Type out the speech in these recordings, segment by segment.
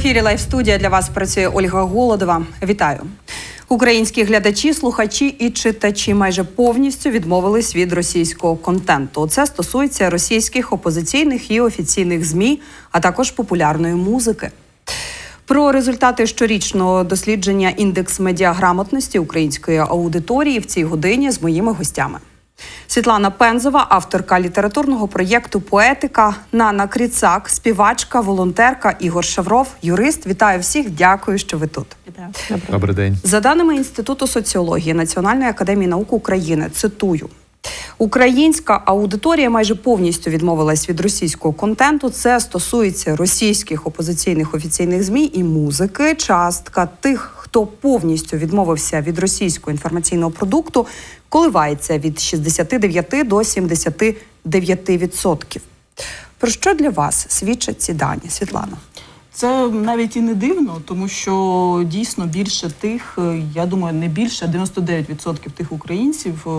ефірі Лайв студія для вас працює Ольга Голодова. Вітаю. Українські глядачі, слухачі і читачі майже повністю відмовились від російського контенту. Це стосується російських опозиційних і офіційних змі, а також популярної музики. Про результати щорічного дослідження індекс медіаграмотності української аудиторії в цій годині з моїми гостями. Світлана Пензова, авторка літературного проєкту Поетика, Нана Кріцак, співачка, волонтерка Ігор Шавров, юрист. Вітаю всіх. Дякую, що ви тут. Добрий день. За даними Інституту соціології Національної академії наук України, цитую. Українська аудиторія майже повністю відмовилась від російського контенту. Це стосується російських опозиційних офіційних змі і музики. Частка тих, хто повністю відмовився від російського інформаційного продукту, коливається від 69 до 79 відсотків. Про що для вас свідчать ці дані, Світлана? Це навіть і не дивно, тому що дійсно більше тих, е, я думаю, не більше, а 99% тих українців, е,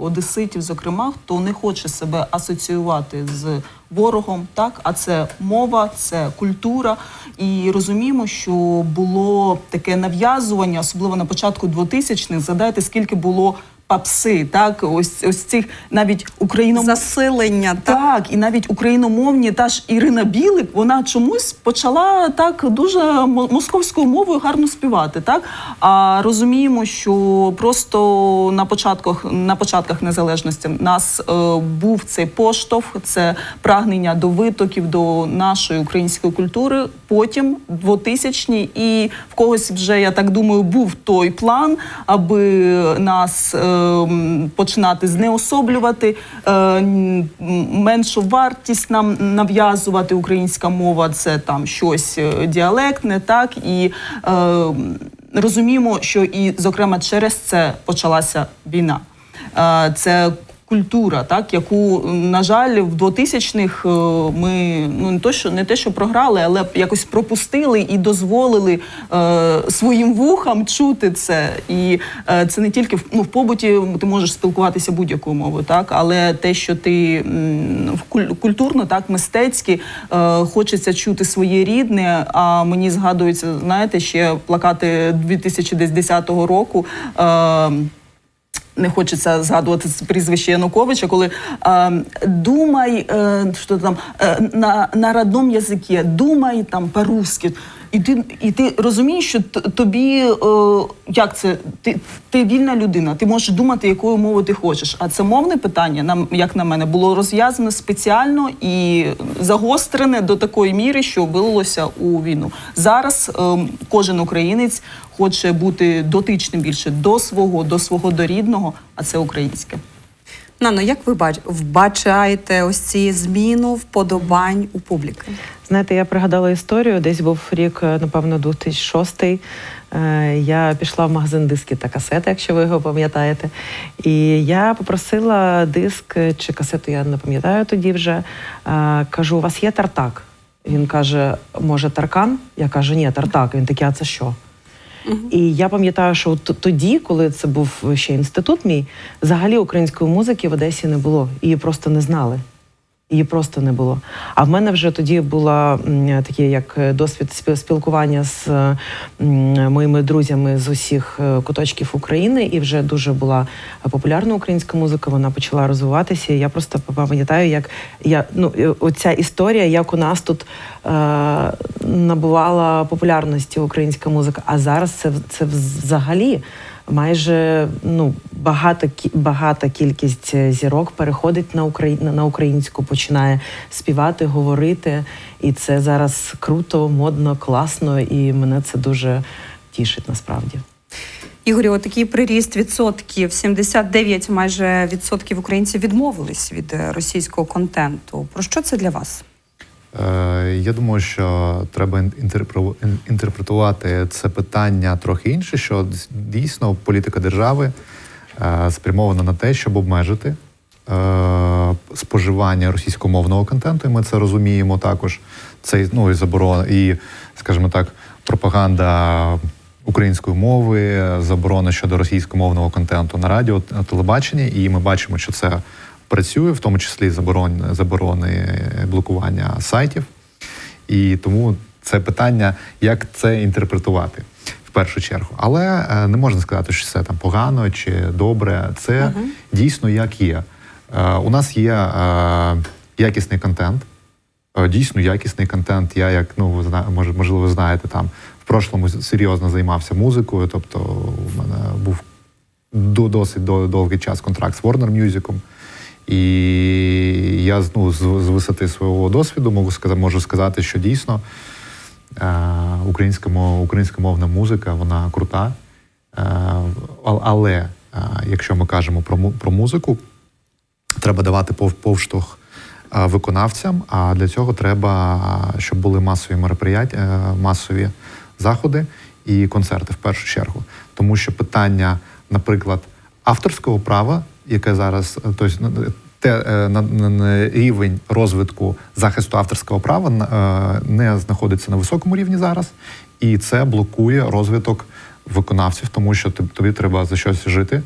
одеситів, зокрема, хто не хоче себе асоціювати з ворогом, так а це мова, це культура. І розуміємо, що було таке нав'язування, особливо на початку 2000-х, Згадайте, скільки було папси, так ось ось цих навіть україномовних Засилення та так, і навіть україномовні, та ж Ірина Білик, вона чомусь почала так дуже мо- московською мовою гарно співати. Так а розуміємо, що просто на початках на початках незалежності нас е, був цей поштовх, це прагнення до витоків до нашої української культури. Потім 2000-ні, і в когось вже я так думаю, був той план, аби нас е, починати знеособлювати, е, меншу вартість нам нав'язувати українська мова, це там щось е, діалектне, так і е, розуміємо, що і зокрема через це почалася війна. Е, Це культура, так яку на жаль в 2000-х е, ми ну не то, що не те, що програли, але якось пропустили і дозволили е, своїм вухам чути це. І е, це не тільки в, ну, в побуті ти можеш спілкуватися будь-якою мовою, так але те, що ти в куль- культурно, так мистецьки е, хочеться чути своє рідне. А мені згадується, знаєте, ще плакати 2010 року. Е, не хочеться згадувати прізвище Януковича, коли е, думай, е, що там е, на, на родному язикі, думай там по-русски. І ти, і ти розумієш, що тобі е, як це? Ти, ти вільна людина, ти можеш думати, якою мовою ти хочеш. А це мовне питання, нам, як на мене, було розв'язане спеціально і загострене до такої міри, що вилилося у війну. Зараз е, кожен українець хоче бути дотичним більше до свого, до свого до рідного, а це українське. Нано, як ви бач... вбачаєте ось ці зміну вподобань у публіки? Знаєте, я пригадала історію. Десь був рік, е, напевно, 2006. Е, Я пішла в магазин диски та касети, якщо ви його пам'ятаєте. І я попросила диск е, чи касету, я не пам'ятаю тоді вже. Кажу, у вас є тартак? Він каже, може, таркан? Я кажу, ні, тартак. Він такий, а це що? І я пам'ятаю, що тоді, коли це був ще інститут мій, взагалі української музики в Одесі не було. Її просто не знали. Її просто не було. А в мене вже тоді була такий як е, досвід спіл- спілкування з е, моїми друзями з усіх е, куточків України, і вже дуже була популярна українська музика. Вона почала розвиватися. І я просто пам'ятаю, як я ну оця історія, як у нас тут е, набувала популярності українська музика. А зараз це це взагалі майже ну багато багата кількість е, зірок переходить на Украї... на українську, починає співати, говорити, і це зараз круто, модно, класно, і мене це дуже тішить насправді. Ігорю, такий приріст відсотків 79 майже відсотків українців відмовились від е, російського контенту. Про що це для вас? Е, Я думаю, що треба інтерпретувати це питання трохи інше, що дійсно політика держави е, спрямована на те, щоб обмежити е, споживання російськомовного контенту, і ми це розуміємо також. Це ну і заборона, і, скажімо так, пропаганда української мови, заборона щодо російськомовного контенту на радіо, на телебаченні, і ми бачимо, що це працює, в тому числі заборон, заборони блокування сайтів. І тому Це питання, як це інтерпретувати в першу чергу. Але е, не можна сказати, що це там погано чи добре. Це дійсно як є. Е, У нас є е, якісний контент. Дійсно якісний контент. Я як ну ви зна- може, можливо, ви знаєте, там в прошлому серйозно займався музикою. Тобто, у мене був до досить до- довгий час контракт з Warner Music. І я ну, з, з висоти свого досвіду можу сказати, можу сказати, що дійсно е, українська, українськомовна музика вона крута. Е, але е, якщо ми кажемо про, музику, треба давати пов- повштовх виконавцям, а для цього треба, щоб були масові мероприяття, масові заходи і концерти в першу чергу. Тому що питання, наприклад, авторського права, яке зараз, е, тобто, те е, на, рівень розвитку захисту авторського права е, не знаходиться на високому рівні зараз, і це блокує розвиток виконавців, тому що тобі треба за щось жити,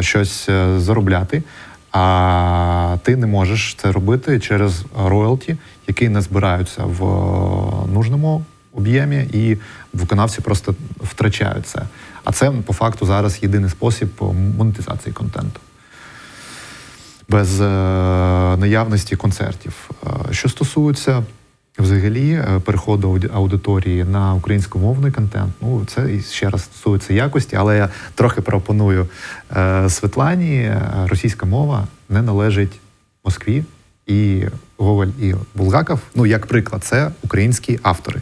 щось заробляти. А ти не можеш це робити через роялті, які не збираються в нужному об'ємі, і виконавці просто втрачають це. А це по факту зараз єдиний спосіб монетизації контенту. Без е, наявності концертів. Е, що стосується взагалі е, переходу аудиторії на українськомовний контент, ну це ще раз стосується якості, але я трохи пропоную Світлані. Російська мова не належить Москві і Гоголь і Булгаков. Ну, як приклад, це українські автори.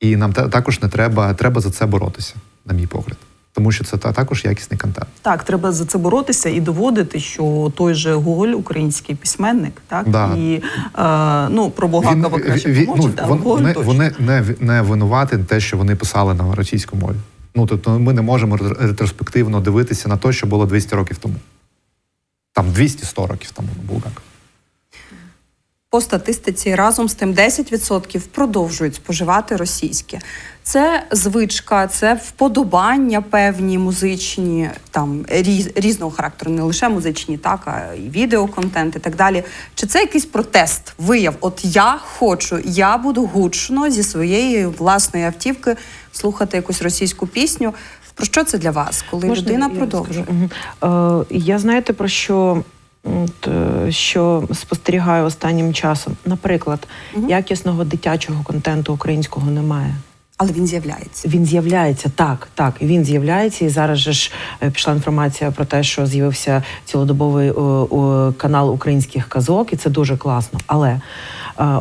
І нам та- також не треба, треба за це боротися, на мій погляд. Тому що це також якісний контент. Так, треба за це боротися і доводити, що той же Гоголь, український письменник, так Да. і е, ну про Булгакова краще він- помовчати, ну, а вон- Гоголь вони, точно. вони не, не винувати те, що вони писали на російській мові. Ну, тобто ми не можемо ретроспективно дивитися на те, що було 200 років тому. Там 200-100 років тому Булгаков. По статистиці разом з тим 10% продовжують споживати російське. Це звичка, це вподобання певні музичні, там різ, різного характеру, не лише музичні, так а і відеоконтент, і так далі. Чи це якийсь протест, вияв? От я хочу, я буду гучно зі своєї власної автівки слухати якусь російську пісню. Про що це для вас, коли Можна людина я продовжує? Мгм. Е, Я знаєте про що, що спостерігаю останнім часом? Наприклад, якісного дитячого контенту українського немає. Але він з'являється. Він з'являється так, так. Він з'являється, і зараз же ж е, пішла інформація про те, що з'явився цілодобовий о, о, канал українських казок, і це дуже класно. Але е,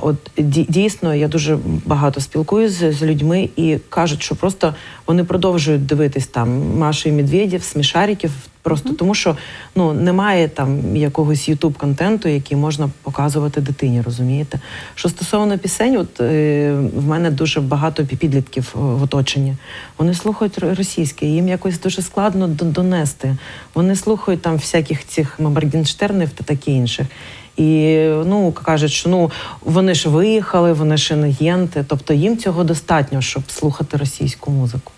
от дійсно я дуже багато спілкуюся з, з людьми і кажуть, що просто вони продовжують дивитись там Машу і Медведєв, смішариків. Просто тому, що ну немає там якогось ютуб контенту, який можна показувати дитині, розумієте? Що стосовно пісень, от е, в мене дуже багато підлітків е, в оточенні. Вони слухають російське, їм якось дуже складно донести. Вони слухають там всяких цих Моргенштернів та таке інших. І ну кажуть, що ну вони ж виїхали, вони ж інагенти. Тобто їм цього достатньо, щоб слухати російську музику.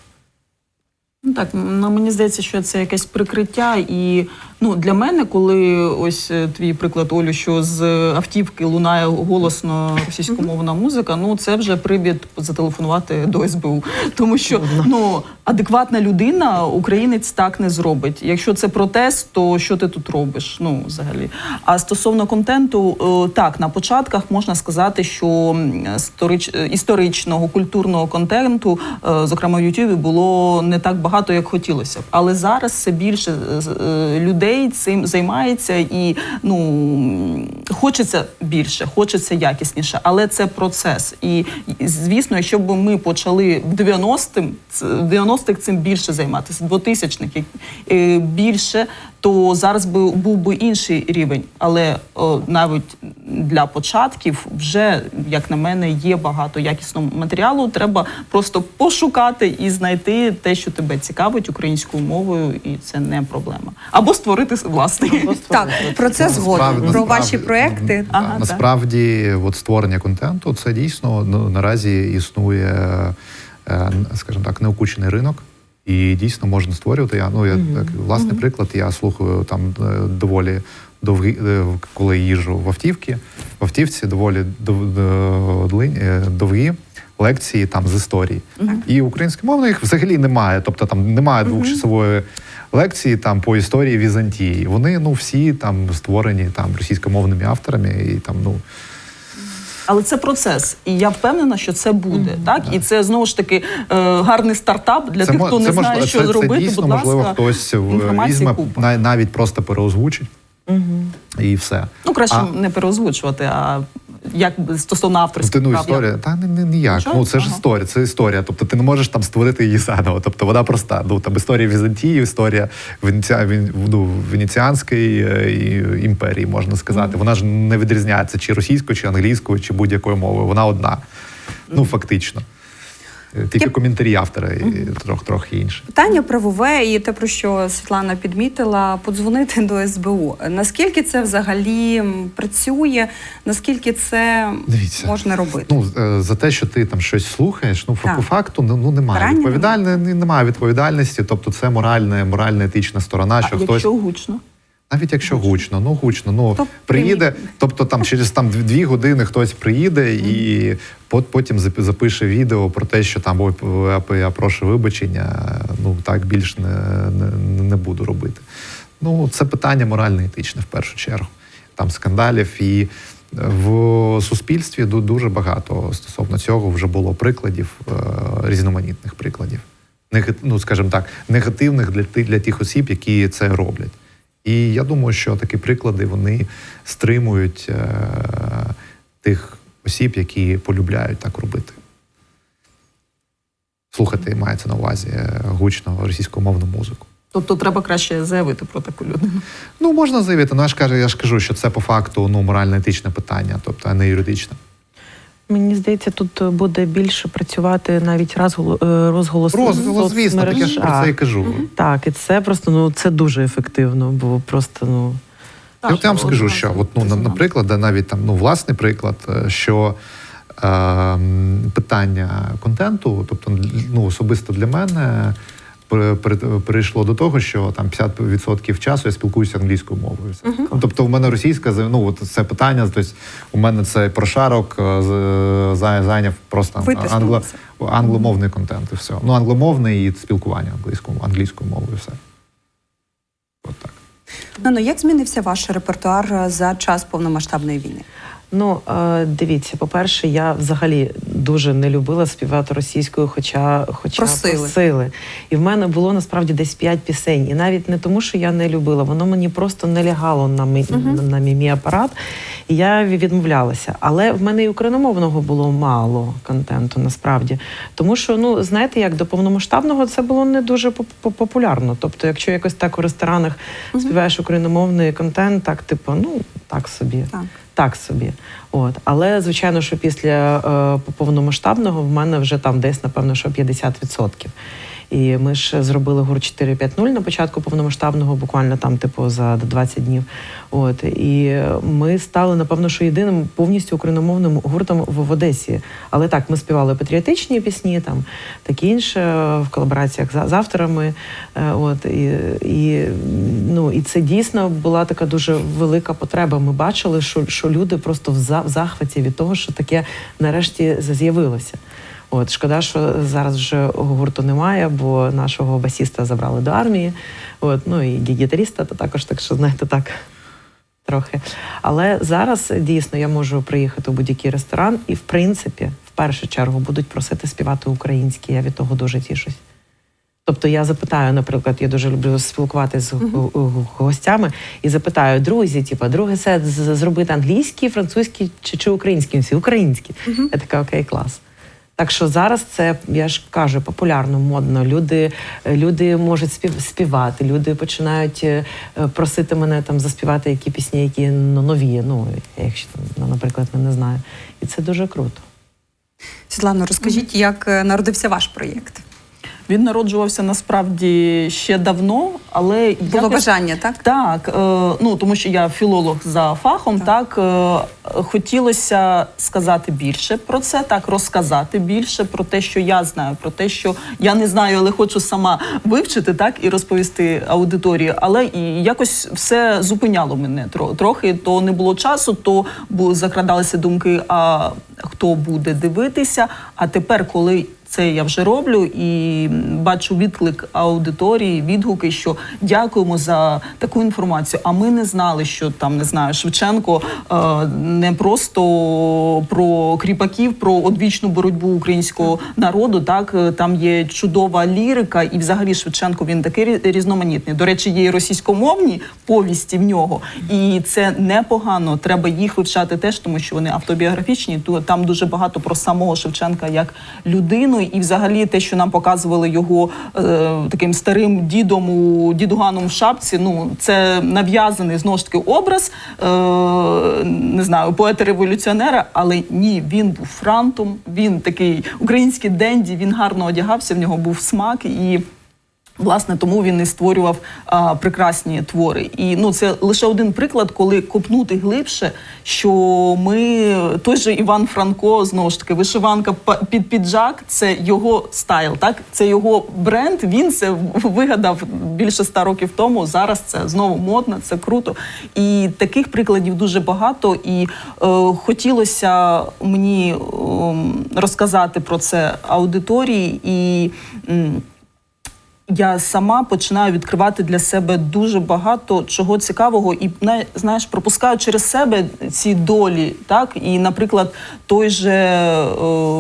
Ну так, ну, мені здається, що це якесь прикриття. І ну, для мене, коли ось е, твій приклад, Олю, що з автівки лунає голосно російськомовна музика, ну це вже привід зателефонувати до СБУ. Тому що ну, адекватна людина, українець так не зробить. Якщо це протест, то що ти тут робиш? Ну, взагалі. А стосовно контенту, е, так, на початках можна сказати, що е, історичного культурного контенту, зокрема в Ютубі, було не так багато, як хотілося б. Але зараз все більше е, е, людей цим займається і ну хочеться більше, хочеться якісніше, але це процес. І звісно, якщо б ми почали в 90-х, в 90-х цим більше займатися, 2000-х е, більше, то зараз би був би інший рівень. Але о, навіть для початків вже, як на мене, є багато якісного матеріалу. Треба просто пошукати і знайти те, що тебе цікавить українською мовою, і це не проблема. Або створити власний. Так, про це згодом. Насправді- Про ваші проекти. Ага, так. насправді, от створення контенту це дійсно ну, наразі існує, е, скажімо так, неокучений ринок. І дійсно можна створювати. Я ну я так власний приклад. Я слухаю там е, доволі довгі, е, коли їжу в автівки. В автівці доволі е, довгі лекції там з історії. І українськомовних взагалі немає. Тобто там немає двохчасової лекції там по історії Візантії. Вони ну всі там створені там російськомовними авторами, і там ну Але це процес, і я впевнена, що це буде. Так і це знову ж таки е, гарний стартап для тих, хто хто не знає, що це, зробити. Це дійсно, будь ласка, можливо, хтось візьме купа. навіть просто переозвучить і все. Ну краще А- не переозвучувати, а як стосовно Ну, авторських ти, ну, прав. історія, та не, не ніяк. Що? Ну це ж історія, це історія. Тобто ти не можеш там створити її заново. Тобто вона проста. Ну там історія Візантії, історія Венеціа, Вен- ну, Венеціанської е, імперії, можна сказати. Вона ж не відрізняється чи російською, чи англійською, чи будь-якою мовою. Вона одна. Ну фактично. Е, Тільки Я- коментарі автора і трохи трохи інше. Питання правове і те, про що Світлана підмітила, подзвонити до СБУ. Наскільки це взагалі працює? Наскільки це Дивіться. можна робити? Ну е, за те, що ти там щось слухаєш, ну Так. по факту ну, ну немає Карання відповідальне, немає відповідальності. Тобто це моральна, моральна етична сторона, що А хтось якщо гучно. Навіть якщо гучно, ну гучно, ну То приїде, тобто там через там дві- години хтось приїде і потім запише відео про те, що там ой, я прошу вибачення. Ну так більш не, не, не буду робити. Ну це питання морально-етичне в першу чергу. Там скандалів і в суспільстві дуже багато стосовно цього вже було прикладів, е, різноманітних прикладів. Ну, скажімо так, негативних для, для тих осіб, які це роблять. І я думаю, що такі приклади вони стримують е, тих осіб, які полюбляють так робити. Слухати мається на увазі е, гучно російськомовну музику. Тобто треба краще заявити про таку людину. Ну, можна заявити, ну я ж кажу, я ж кажу, що це по факту ну, морально-етичне питання, тобто а не юридичне. Мені здається, тут буде більше працювати навіть розголос, розголос Розголос, звісно, так я ж про це і кажу. Так, і це просто ну це дуже ефективно, бо просто ну Я от я вам скажу, що от, ну, наприклад, навіть там ну, власний приклад, е, що е, питання контенту, тобто ну, особисто для мене. Перейшло до того, що там 50% часу я спілкуюся англійською мовою. Все. Ну, тобто, у мене російська ну от це питання. Тобто, у мене це прошарок е, зайняв просто англо, англомовний контент і все. Ну, англомовний і спілкування англійською, англійською мовою. Все. От так. Ну, ну як змінився ваш репертуар е, за час повномасштабної війни? Ну, е, дивіться, по-перше, я взагалі дуже не любила співати російською, хоча, хоча Просили. просили. І в мене було насправді десь п'ять пісень. І навіть не тому, що я не любила, воно мені просто не лягало на мій, на, на мій, мій апарат, і я відмовлялася. Але в мене і україномовного було мало контенту, насправді. Тому що, ну, знаєте, як до повномасштабного це було не дуже поп- поп- популярно. Тобто, якщо якось так у ресторанах співаєш україномовний контент, так, типу, ну, так собі. Так. Так собі. От. Але, звичайно, що після е, повномасштабного в мене вже там десь, напевно, що 50%. І ми ж зробили гур 4.5.0 на початку повномасштабного, буквально там, типу, за 20 днів. От і ми стали, напевно, що єдиним повністю україномовним гуртом в, в Одесі. Але так, ми співали патріотичні пісні, там такі інше в колабораціях з, з авторами. Е, От і, і, ну, і це дійсно була така дуже велика потреба. Ми бачили, що, що люди просто в, за, в захваті від того, що таке нарешті з'явилося. От шкода, що зараз вже гурту немає, бо нашого басіста забрали до армії. От, ну і гі- гітаріста, то також так, що знаєте, так трохи. Але зараз дійсно я можу приїхати у будь-який ресторан, і в принципі, в першу чергу, будуть просити співати українське. Я від того дуже тішусь. Тобто я запитаю, наприклад, я дуже люблю спілкуватися з го- го- гостями і запитаю, друзі, типу, другий сет зробити англійський, французький чи, чи український? Всі українські. Я така, окей, клас. Так що зараз це, я ж кажу, популярно, модно. Люди, люди можуть спів, співати, люди починають е, просити мене там заспівати які пісні, які ну, нові. Ну, якщо там, ну, наприклад, не знаю. І це дуже круто. Світлано, розкажіть, як е, народився ваш проєкт? Він народжувався насправді ще давно, але Було якось- бажання, так? Так, е, ну тому що я філолог за фахом, так, е, хотілося сказати більше про це, так розказати більше про те, що я знаю, про те, що я не знаю, але хочу сама вивчити, так і розповісти аудиторії. Але і якось все зупиняло мене трохи. То не було часу, то закрадалися думки. А хто буде дивитися. А тепер, коли це я вже роблю і бачу відклик аудиторії, відгуки, що дякуємо за таку інформацію. А ми не знали, що там не знаю, Шевченко е, не просто про кріпаків, про одвічну боротьбу українського народу. Так Е, там є чудова лірика, і взагалі Шевченко він такий рі- різноманітний. До речі, є російськомовні повісті в нього, і це непогано. Треба їх вивчати теж, тому що вони автобіографічні. То там дуже багато про самого Шевченка як людину, і взагалі те, що нам показували його е, таким старим дідом у дідуганом в шапці. Ну це нав'язаний знову ж таки образ е, не знаю, поета-революціонера, але ні, він був франтом, він такий український денді, він гарно одягався, в нього був смак і. Власне, тому він і створював а, прекрасні твори. І ну це лише один приклад, коли копнути глибше, що ми той же Іван Франко, знову ж таки, вишиванка під піджак, це його стайл, так це його бренд. Він це вигадав більше ста років тому. Зараз це знову модно, це круто. І таких прикладів дуже багато. І е, хотілося мені ем, розказати про це аудиторії і. м, я сама починаю відкривати для себе дуже багато чого цікавого, і знаєш, пропускаю через себе ці долі. Так і, наприклад, той же е,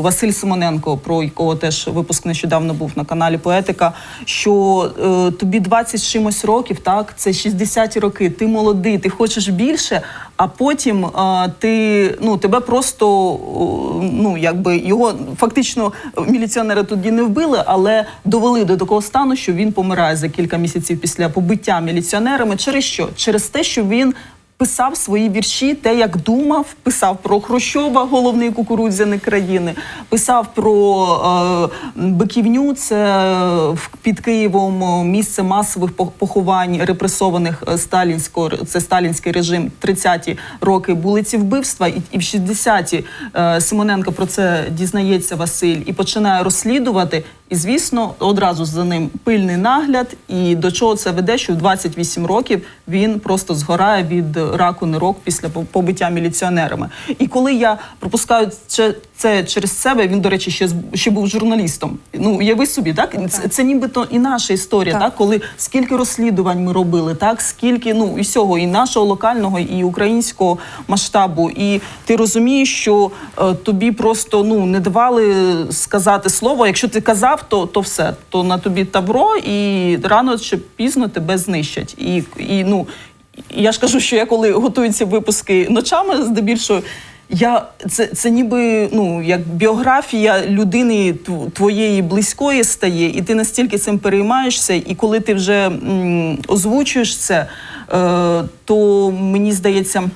Василь Симоненко, про якого теж випуск нещодавно був на каналі Поетика. Що е, тобі 20 чимось років, так це 60-ті роки. Ти молодий, ти хочеш більше. А потім е, ти ну тебе просто о, ну якби його фактично міліціонери тоді не вбили, але довели до такого стану, що він помирає за кілька місяців після побиття міліціонерами. Через що? Через те, що він. Писав свої вірші, те, як думав, писав про Хрущова, головний кукурудзяник країни, писав про е, Биківню, це е, під Києвом е, місце масових поховань репресованих е, сталінського це сталінський режим. 30-ті роки були ці вбивства, і, і в 60-ті е, Симоненко про це дізнається Василь і починає розслідувати. І звісно, одразу за ним пильний нагляд. І до чого це веде? Що в 28 років він просто згорає від раку нирок після побиття міліціонерами. І коли я пропускаю це, це через себе, він, до речі, ще ще був журналістом. Ну уяви собі, так це, це нібито і наша історія, Так. так. коли скільки розслідувань ми робили, так скільки ну і всього, і нашого локального, і українського масштабу. І ти розумієш, що е, тобі просто ну не давали сказати слово. Якщо ти казав, то, то все, то на тобі тавро, і рано чи пізно тебе знищать. І, і ну я ж кажу, що я коли готую ці випуски ночами, здебільшого. Я це, це ніби ну як біографія людини твоєї близької стає, і ти настільки цим переймаєшся, і коли ти вже м, озвучуєш це, е, то мені здається,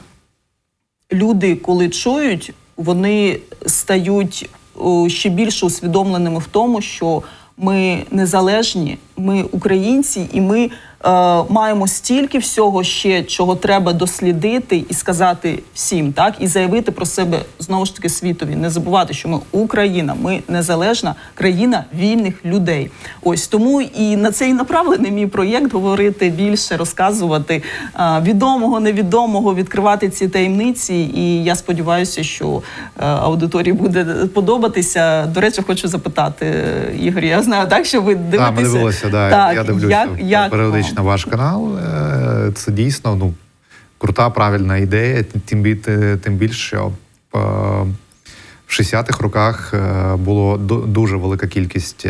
люди, коли чують, вони стають о, ще більше усвідомленими в тому, що ми незалежні, ми українці, і ми маємо стільки всього ще, чого треба дослідити і сказати всім, так і заявити про себе знову ж таки світові. Не забувати, що ми Україна, ми незалежна країна вільних людей. Ось тому і на це і направлений мій проєкт говорити більше, розказувати е, відомого, невідомого, відкривати ці таємниці. І я сподіваюся, що е, аудиторії буде подобатися. До речі, хочу запитати е, Ігор. Я знаю так, що ви дивитеся. Так, ми дивилися, да, Так, я дивлюся як, як періодично вам? ваш канал. Е, Це дійсно ну, крута, правильна ідея. Тим, тим більше, що е, в 60-х роках е, було дуже велика кількість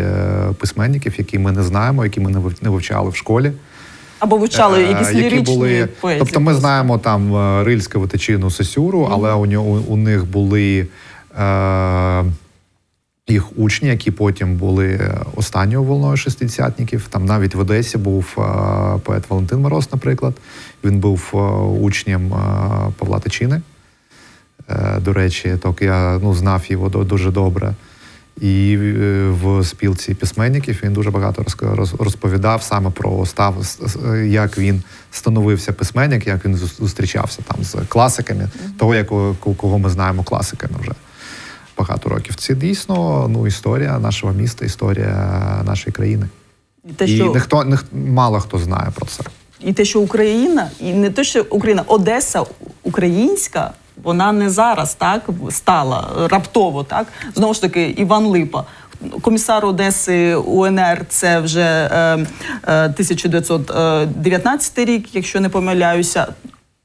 письменників, які ми не знаємо, які ми не вивчали в школі. або вивчали якісь які ліричні були, поезії. Тобто ми знаємо там Рильське Витичину Сосюру, але у нього у них були е, їх учні, які потім були останньою волною шестидесятників. Там навіть в Одесі був е, поет Валентин Мороз, наприклад. Він був е, учнем е, Павла Тичини. Е, До речі, так я ну, знав його дуже добре. І е, в спілці письменників він дуже багато розповідав саме про став, як він становився письменник, як він зустрічався там з класиками, того, якого кого ми знаємо класиками вже багато років. Це дійсно ну, історія нашого міста, історія нашої країни. І те, і що ніхто ніх, мало хто знає про це. і те, що Україна, і не те, що Україна, Одеса українська, Вона не зараз так стала раптово, так знову ж таки, Іван Липа. Комісар Одеси УНР це вже е, е, 1919 рік, якщо не помиляюся.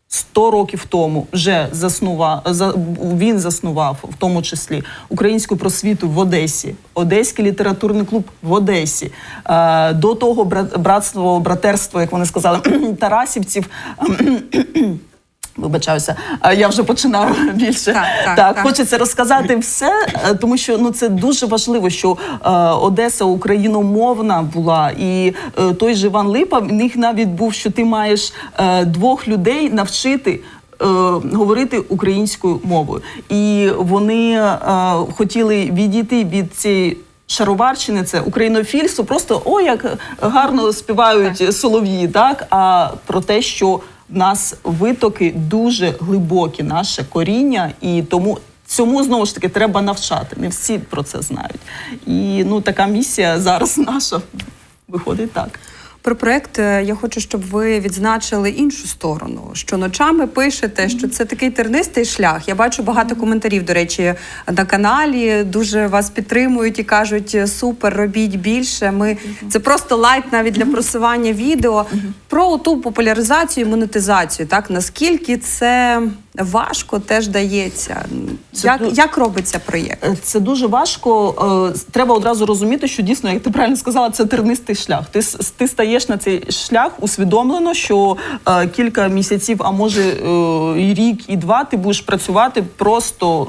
100 років тому вже заснував за він заснував в тому числі українську просвіту в Одесі, Одеський літературний клуб в Одесі. Е, до того бра- братство, братерство, як вони сказали, Тарасівців. Вибачаюся, я вже починаю більше. Так, так, так, так. хочеться розказати все, е, тому що ну це дуже важливо, що е, Одеса україномовна була, і е, той же Іван Липа в них навіть був, що ти маєш е, двох людей навчити. е, Говорити українською мовою, і вони е, хотіли відійти від цієї шароварщини, це українофільство, просто о, як гарно співають солов'ї, так? А про те, що нас витоки дуже глибокі, наше коріння, і тому цьому знову ж таки треба навчати. Не всі про це знають. І ну така місія зараз наша виходить так. Про проект е, я хочу, щоб ви відзначили іншу сторону. Що ночами пишете, що це такий тернистий шлях. Я бачу багато коментарів, до речі, на каналі. Дуже вас підтримують і кажуть: супер, робіть більше. Ми це просто лайк навіть для просування відео. Про ту популяризацію, і монетизацію. Так наскільки це важко теж дається. Це Як, ду- як робиться проєкт? Е, Це дуже важко. Е, Треба одразу розуміти, що дійсно, як ти правильно сказала, це тернистий шлях. Ти, ти стаєш на цей шлях усвідомлено, що е, кілька місяців, а може і рік, і два, ти будеш працювати просто.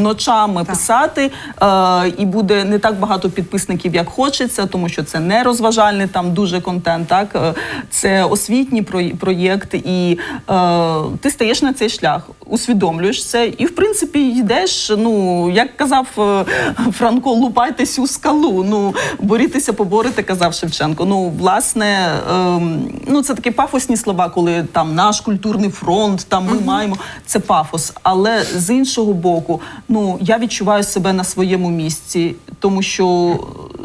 Ночами писати, е, і буде не так багато підписників, як хочеться, тому що це не розважальний там дуже контент. Так Е, це освітній проєкт, і е, ти стаєш на цей шлях, усвідомлюєш це, і в принципі йдеш. Ну як казав е, Франко, лупайтесь у скалу. Ну борітеся, поборете, казав Шевченко. Ну, власне, ем, ну це такі пафосні слова, коли там наш культурний фронт, там ми маємо це пафос. Але з іншого боку, ну я відчуваю себе на своєму місці, тому що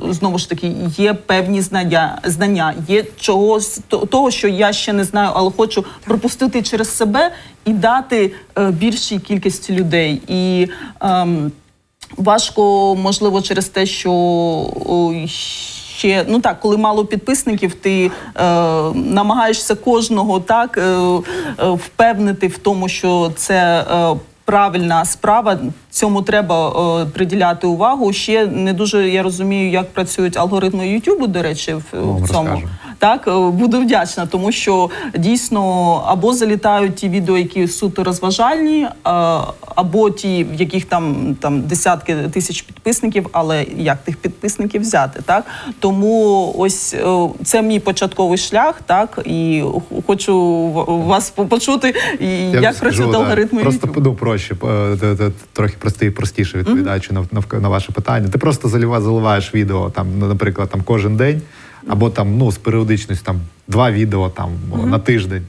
е, знову ж таки є певні знання, знання, є чогось того, що я ще не знаю, але хочу пропустити через себе і дати е, більшій кількості людей. І ем, важко, можливо, через те, що ще ну так, коли мало підписників, ти е, намагаєшся кожного так е, е, впевнити в тому, що це. Е, Правильна справа, цьому треба е, приділяти увагу. Ще не дуже я розумію, як працюють алгоритми Ютубу, до речі, в, Вам в цьому. розкажемо. Так, е, буду вдячна, тому що дійсно або залітають ті відео, які суто розважальні, е, або ті, в яких там, там десятки тисяч підписників, але як тих підписників взяти? Так тому ось це мій початковий шлях, так і хочу вас почути, як працюють алгоритми Просто YouTube. ну, проще, е, те- те- трохи прості, простіше відповідаючи на, на, на ваше питання. Ти просто заливаєш відео, там, наприклад, там кожен день, або там ну, з періодичністю там, два відео там, на тиждень.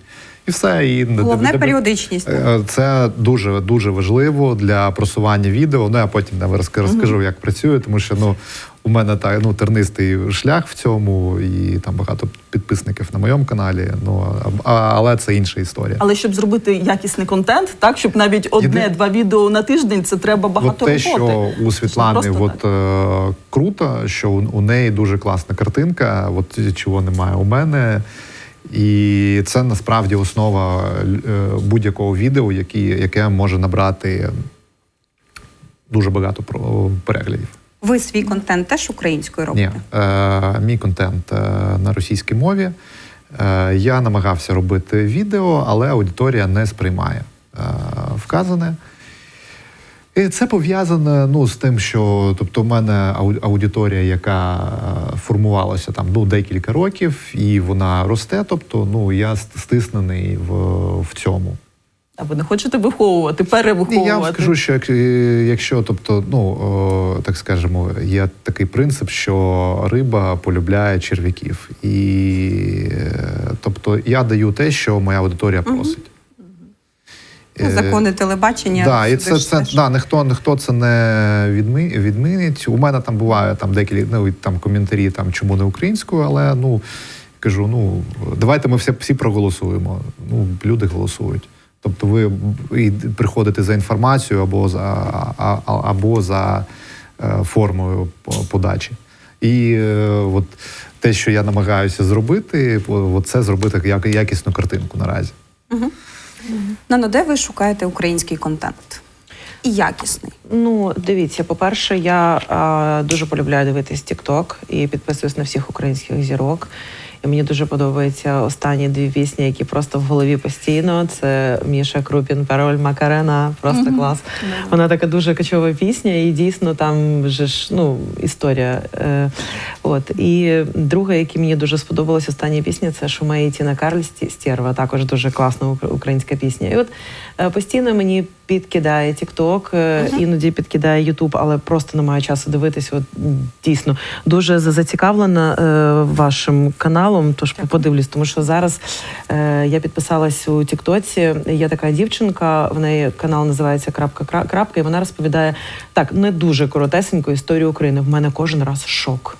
І все. І Головне де- періодичність. Е, Це дуже дуже важливо для просування відео. Ну я потім не розкажу, як працює, тому що ну у мене та ну тернистий шлях в цьому, і там багато підписників на моєму каналі. Ну а, але це інша історія. Але щоб зробити якісний контент, так щоб навіть одне-два відео на тиждень, це треба От багато те, роботи. що у Світлани от, е, круто, що у, у неї дуже класна картинка, от чого немає у мене. І це насправді основа е, будь-якого відео, які, яке може набрати дуже багато переглядів. Ви свій контент теж українською Ні, е, мій контент е, на російській мові. Е, я намагався робити відео, але аудиторія не сприймає е, вказане. І це пов'язане ну, з тим, що тобто, у мене аудиторія, яка е, формувалася там ну, декілька років, і вона росте. Тобто, ну я стиснений в, в цьому. А ви не хочете виховувати, перевиховувати? Я вам скажу, що як- е, якщо, тобто, ну о, так скажемо, є такий принцип, що риба полюбляє черв'яків, і е, тобто я даю те, що моя аудиторія просить. Ну, Е, Закони телебачення. Да, і це, це да, ніхто, ніхто це не відми, відмінить. У мене там буває там декілька ну, там коментарі, там чому не українською, але ну кажу: ну давайте ми всі, всі проголосуємо. Ну люди голосують. Тобто ви приходите за інформацією або за, а- або за е, формою подачі. І е, от те, що я намагаюся зробити, от це зробити як якісну картинку наразі. Нано, де ви шукаєте український контент? І якісний. Ну, дивіться, по-перше, я а, дуже полюбляю дивитись TikTok і підписуюсь на всіх українських зірок. Мені дуже подобаються останні дві пісні, які просто в голові постійно. Це Міша Крупін, Пароль Макарена. Просто клас. Вона така дуже качова пісня, і дійсно там вже ж ну історія. Е, от і друге, яке мені дуже сподобалось, остання пісня, це Шумеї Тіна Карль Стерва. Також дуже класна українська пісня. І от е, постійно мені підкидає TikTok, е, іноді підкидає YouTube, але просто немає часу дивитись. От дійсно дуже зацікавлена е, вашим каналом. Тож подивлюсь, тому що зараз е, я підписалась у Тіктоці. Є така дівчинка, в неї канал називається Крапка Кра- крапка, і вона розповідає так не дуже коротесеньку історію України. В мене кожен раз шок.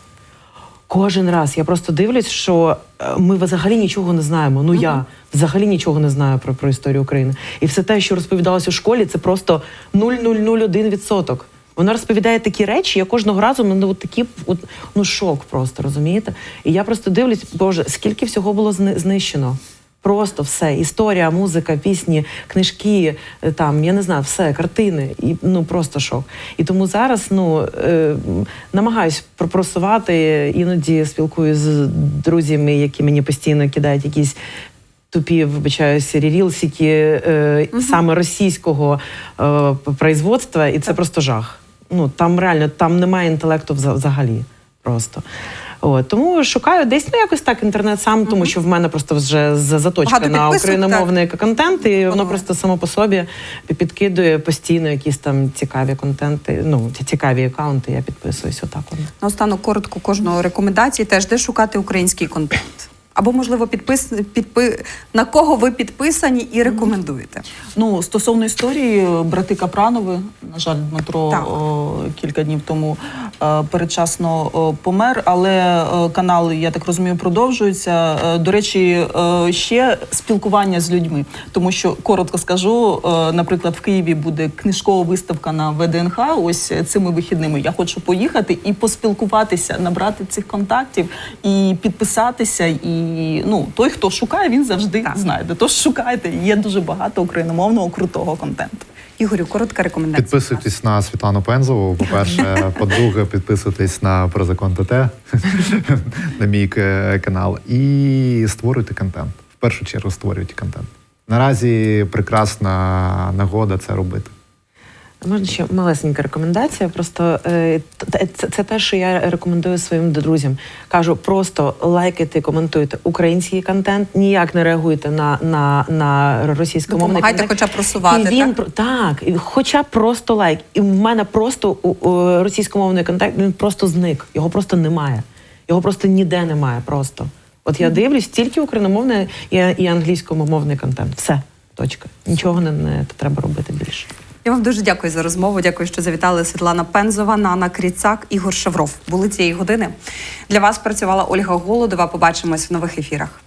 Кожен раз я просто дивлюсь, що е, ми взагалі нічого не знаємо. Ну я взагалі нічого не знаю про, про історію України. І все те, що розповідалося у школі, це просто 0,001%. Вона розповідає такі речі, я кожного разу мене от такі от, ну шок просто розумієте. І я просто дивлюсь, боже, скільки всього було зни- знищено. Просто все, історія, музика, пісні, книжки, е, там я не знаю, все, картини, і ну просто шок. І тому зараз ну е, намагаюсь про- просувати, іноді спілкуюся з друзями, які мені постійно кидають якісь. Тупі, вибачаюся, рілсики е, саме російського е, производства, і це просто жах. Ну там реально там немає інтелекту взагалі. Просто. От, тому шукаю десь ну якось так інтернет сам, тому що в мене просто вже за- заточка Багато на підписок, україномовний контент, і воно Подобає. просто само по собі підкидує постійно якісь там цікаві контенти. Ну цікаві акаунти. Я підписуюсь отак. Наостанок коротко кожного рекомендації теж де шукати український контент. Або, можливо, підпис... підпи... на кого ви підписані і рекомендуєте. Ну, стосовно історії, брати Капранови, на жаль, Дмитро о, кілька днів тому е, передчасно о, помер, але е, канал, я так розумію, продовжується. Е, до речі, е, ще спілкування з людьми, тому що коротко скажу, е, наприклад, в Києві буде книжкова виставка на ВДНХ. Ось цими вихідними я хочу поїхати і поспілкуватися, набрати цих контактів і підписатися. І ну той, хто шукає, він завжди Так. знайде. Тож шукайте, є дуже багато україномовного крутого контенту. Ігорю, коротка рекомендація. Підписуйтесь на Світлану Пензову. По-перше, по-друге, підписуйтесь на Прозакон ТТ, на мій канал, і створюйте контент. В першу чергу створюйте контент. Наразі прекрасна нагода це робити. Можна ще малесенька рекомендація. Просто е, це, це те, що я рекомендую своїм друзям. Кажу, просто лайкайте, коментуйте український контент, ніяк не реагуйте на, на, на російськомовний Допомагайте контент. хоча б просувати, І він так? так, хоча просто лайк. І в мене просто у, російськомовний контент він просто зник. Його просто немає. Його просто ніде немає. Просто. От я дивлюсь тільки україномовний і, і англійськомовний контент. Все, точка. Нічого не, не треба робити більше. Я вам дуже дякую за розмову. Дякую, що завітали Світлана Пензова, Нана Кріцак, Ігор Шавров. Були цієї години. Для вас працювала Ольга Голодова. Побачимось в нових ефірах.